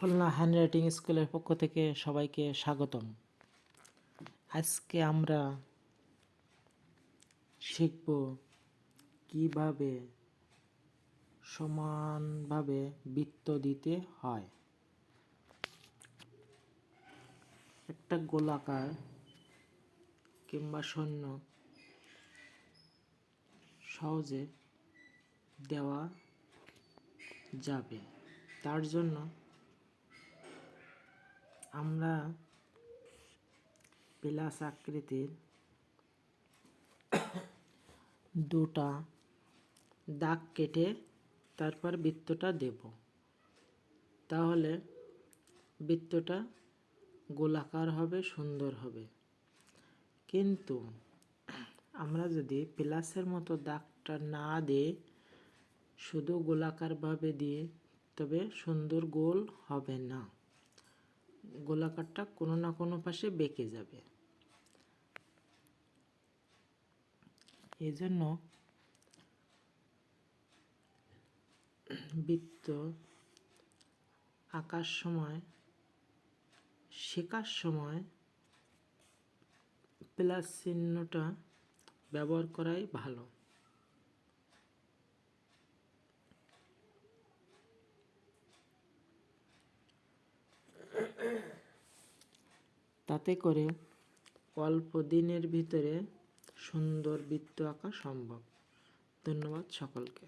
Khulna handwriting স্কুলের পক্ষ থেকে সবাইকে স্বাগতম। আজকে আমরা শিখব কীভাবে সমানভাবে বৃত্ত দিতে হয়। একটা গোলাকার কিংবা সৈন্য সহজে দেওয়া যাবে। তার জন্য আমরা প্লাস আকৃতির দুটা দাগ কেটে তারপর বৃত্তটা দেব। তাহলে বৃত্তটা গোলাকার হবে, সুন্দর হবে। কিন্তু আমরা যদি প্লাসের মতো দাগটা না দিয়ে শুধু গোলাকারভাবে দিয়ে, তবে সুন্দর গোল হবে না। গোলাকারটা কোনো না কোনো পাশে বেঁকে যাবে। এই জন্য বৃত্ত আঁকার সময়, শেখার সময় প্লাস চিহ্নটা ব্যবহার করাই ভালো। তাতে করে অল্প দিনের ভিতরে সুন্দর বৃত্ত আঁকা সম্ভব। ধন্যবাদ সকলকে।